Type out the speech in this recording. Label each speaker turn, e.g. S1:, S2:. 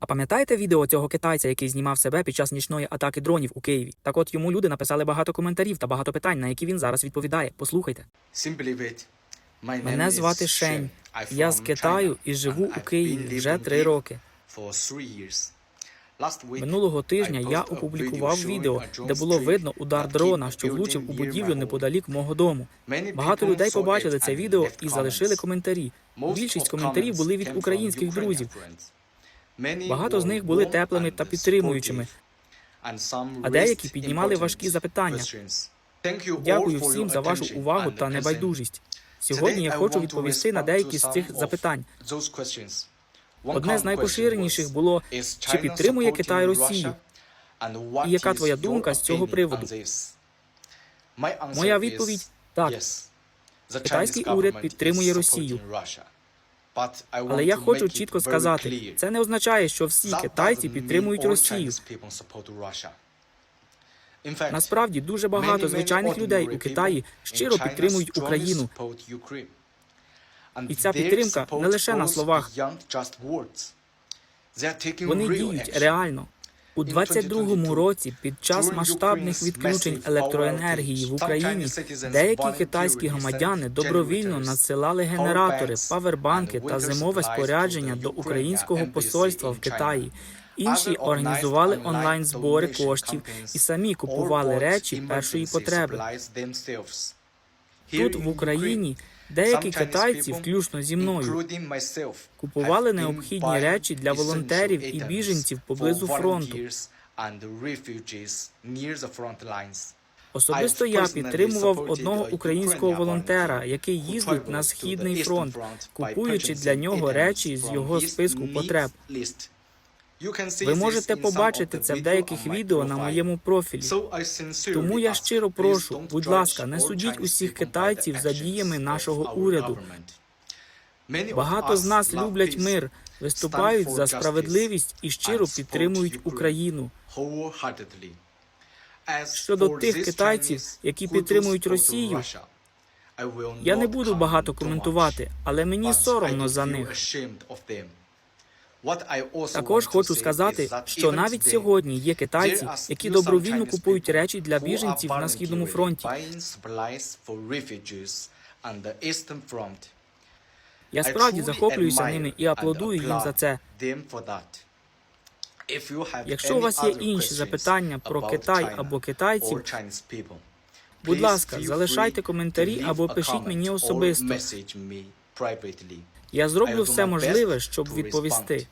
S1: А пам'ятаєте відео цього китайця, який знімав себе під час нічної атаки дронів у Києві? Так от йому люди написали багато коментарів та багато питань, на які він зараз відповідає. Послухайте.
S2: Мене звати Шень. Я з Китаю і живу у Києві вже три роки.
S1: Минулого тижня я опублікував відео, де було видно удар дрона, що влучив у будівлю неподалік мого дому. Багато людей побачили це відео і залишили коментарі. Більшість коментарів були від українських друзів.
S2: Багато з них були теплими та підтримуючими,
S1: а деякі піднімали важкі запитання. Дякую всім за вашу увагу та небайдужість. Сьогодні я хочу відповісти на деякі з цих запитань.
S2: Одне з найпоширеніших було чи підтримує Китай Росію? І яка твоя думка з цього приводу?
S1: Моя відповідь так.
S2: Китайський уряд підтримує Росію.
S1: Але я хочу чітко сказати, це не означає, що всі китайці підтримують Росію. Насправді дуже багато звичайних людей у Китаї щиро підтримують Україну.
S2: І ця підтримка не лише на словах.
S1: Вони діють реально. У 22-му році, під час масштабних відключень електроенергії в Україні, деякі китайські громадяни добровільно надсилали генератори, павербанки та зимове спорядження до українського посольства в Китаї. Інші організували онлайн збори коштів і самі купували речі першої потреби. Тут в Україні деякі китайці, включно зі мною, купували необхідні речі для волонтерів і біженців поблизу фронту. Особисто я підтримував одного українського волонтера, який їздить на східний фронт, купуючи для нього речі з його списку потреб. Ви можете побачити це в деяких відео на моєму профілі. Тому я щиро прошу, будь ласка, не судіть усіх китайців за діями нашого уряду. Багато з нас люблять мир, виступають за справедливість і щиро підтримують Україну.
S2: Щодо тих китайців, які підтримують Росію,
S1: Я не буду багато коментувати, але мені соромно за них. Також хочу сказати, що навіть сьогодні є китайці, які добровільно купують речі для біженців на східному фронті. Я справді захоплююся ними і аплодую їм за це.
S2: Якщо у вас є інші запитання про Китай або китайців,
S1: Будь ласка, залишайте коментарі або пишіть мені особисто. Я зроблю все можливе, щоб відповісти.